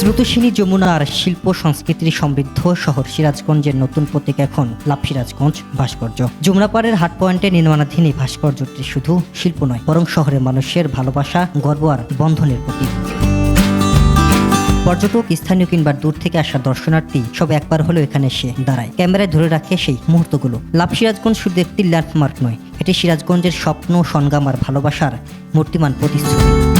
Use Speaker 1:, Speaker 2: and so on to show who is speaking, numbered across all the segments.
Speaker 1: স্রোতস্বিনী যমুনা আর শিল্প সংস্কৃতির সমৃদ্ধ শহর সিরাজগঞ্জের নতুন প্রতীক এখন লাভ সিরাজগঞ্জ ভাস্কর্য। যমুনাপাড়ের হাট পয়েন্টে নির্মাণাধীন এই ভাস্কর্যটি শুধু শিল্প নয়, বরং শহরের মানুষের ভালোবাসা, গর্ব আর বন্ধনের প্রতীক। পর্যটক, স্থানীয় কিংবা দূর থেকে আসা দর্শনার্থী সব একবার হলেও এখানে এসে দাঁড়ায়। ক্যামেরায় ধরে রাখে সেই মুহূর্তগুলো। লাভ সিরাজগঞ্জ শুধু একটি ল্যান্ডমার্ক নয়, এটি সিরাজগঞ্জের স্বপ্ন, সংগ্রাম আর ভালোবাসার মূর্তিমান প্রতিশ্রুতি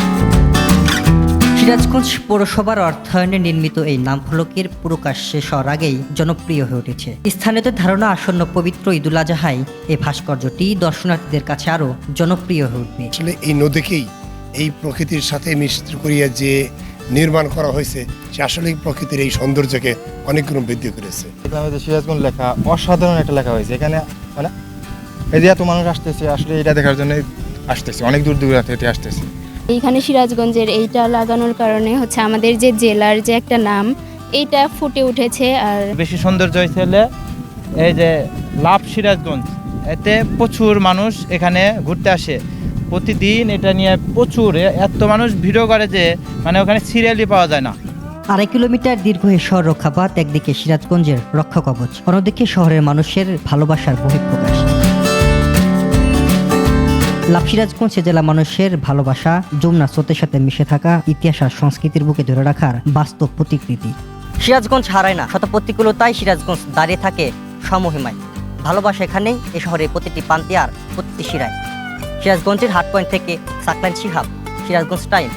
Speaker 1: সিরাজগঞ্জ পৌরসভার অর্থায়নে নির্মিত এই নামফলকের প্রকাশ শেষ হওয়ার আগেই জনপ্রিয় হয়ে উঠেছে। স্থানীয়দের ধারণা আসন্ন পবিত্র ঈদুল আজহায় এই ভাস্কর্যটি দর্শনার্থীদের কাছে আরও জনপ্রিয় হয়ে উঠবে।
Speaker 2: আসলে এই নদীকেই এই প্রকৃতির সাথে মিশ্র করিয়া যে নির্মাণ করা হয়েছে সে আসলে প্রকৃতির এই সৌন্দর্যকে অনেক গুণ বৃদ্ধি করেছে।
Speaker 3: এটা সিরাজগঞ্জ লেখা অসাধারণ একটা লেখা হয়েছে। এখানে মানে এই যে এত মানুষ আসতেছে আসলে এটা দেখার জন্য আসতেছে। অনেক দূর দূর থেকে আসতেছে।
Speaker 4: এইখানে সিরাজগঞ্জের এইটা লাগানোর কারণে হচ্ছে আমাদের যে জেলার যে একটা নাম এইটা ফুটে উঠেছে আর
Speaker 5: বেশি সৌন্দর্য হয়েছিল এই যে লাভ সিরাজগঞ্জ এতে প্রচুর মানুষ এখানে ঘুরতে আসে। প্রতিদিন এটা নিয়ে প্রচুর এত মানুষ ভিডিও করে যে মানে ওখানে সিরিয়ালি পাওয়া যায় না।
Speaker 1: আড়াই কিলোমিটার দীর্ঘ এই শহর রক্ষাপাত একদিকে সিরাজগঞ্জের রক্ষা কবচ অন্যদিকে শহরের মানুষের ভালোবাসার বহিঃপ্রকাশ। লাভ সিরাজগঞ্জ জেলা মানুষের ভালোবাসা যমুনা স্রোতের সাথে মিশে থাকা ইতিহাস আর সংস্কৃতির বুকে ধরে রাখার বাস্তব প্রতিকৃতি। সিরাজগঞ্জ হারায় না শত প্রতিকূলতায় সিরাজগঞ্জ দাঁড়িয়ে থাকে সমহিমায়। ভালোবাসা এখানেই এ শহরের প্রতিটি প্রান্তে আর প্রতিটি শিরায়। সিরাজগঞ্জের হাট পয়েন্ট থেকে সাকলাইন শিহাব, সিরাজগঞ্জ টাইম